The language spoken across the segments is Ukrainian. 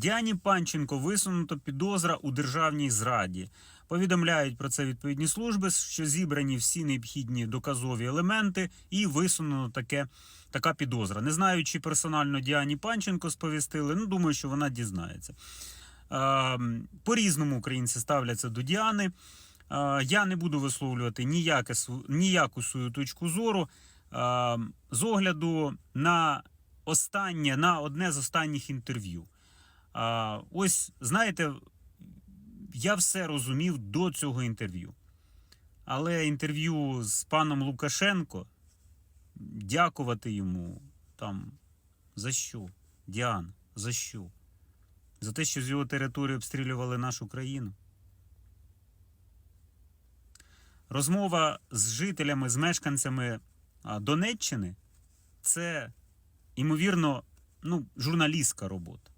Діані Панченко висунуто підозра у державній зраді. Повідомляють про це відповідні служби, що зібрані всі необхідні доказові елементи, і висунено таке, така підозра. Не знаю, чи персонально Діані Панченко сповістили. Ну, думаю, що вона дізнається. Е, По-різному українці ставляться до Діани. Е, Я не буду висловлювати ніяке, ніяку свою точку зору е, з огляду на останнє, на одне з останніх інтерв'ю. А, ось, знаєте, я все розумів до цього інтерв'ю. Але інтерв'ю з паном Лукашенко, дякувати йому там за що? Діана, за що? За те, що з його території обстрілювали нашу країну. Розмова з жителями, з мешканцями Донеччини це, ймовірно, ну, журналістська робота.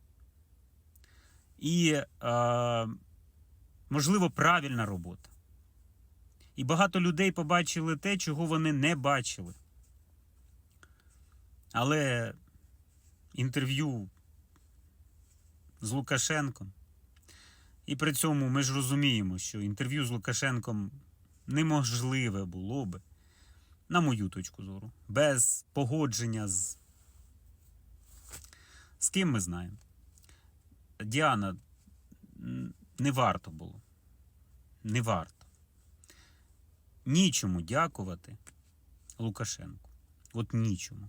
І, е, можливо, правильна робота. І багато людей побачили те, чого вони не бачили. Але інтерв'ю з Лукашенком. І при цьому ми ж розуміємо, що інтерв'ю з Лукашенком неможливе було би, на мою точку зору, без погодження з. З ким ми знаємо. Діана, не варто було. Не варто. Нічому дякувати Лукашенку. От нічому.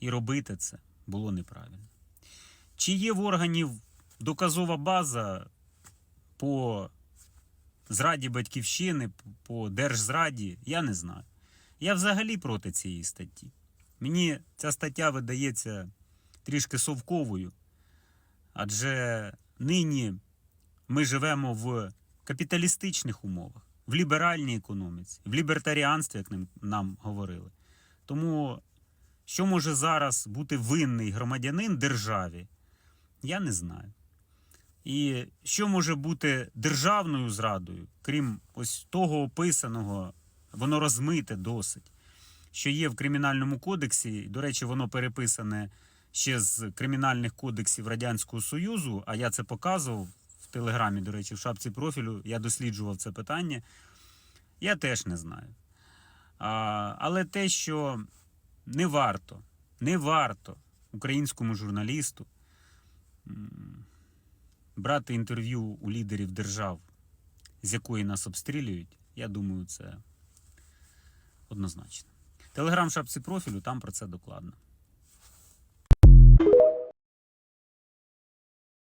І робити це було неправильно. Чи є в органів доказова база по зраді батьківщини, по держзраді, я не знаю. Я взагалі проти цієї статті. Мені ця стаття видається трішки совковою. Адже нині ми живемо в капіталістичних умовах, в ліберальній економіці, в лібертаріанстві, як нам- говорили. Тому що може зараз бути винний громадянин державі, я не знаю. І що може бути державною зрадою, крім ось того описаного, воно розмите досить, що є в кримінальному кодексі, до речі, воно переписане ще з кримінальних кодексів Радянського Союзу, а я це показував в Телеграмі, до речі, в шапці профілю, я досліджував це питання. Я теж не знаю. А, але те, що не варто, не варто українському журналісту брати інтерв'ю у лідерів держав, з якої нас обстрілюють, я думаю, це однозначно. Телеграм шапці профілю, там про це докладно.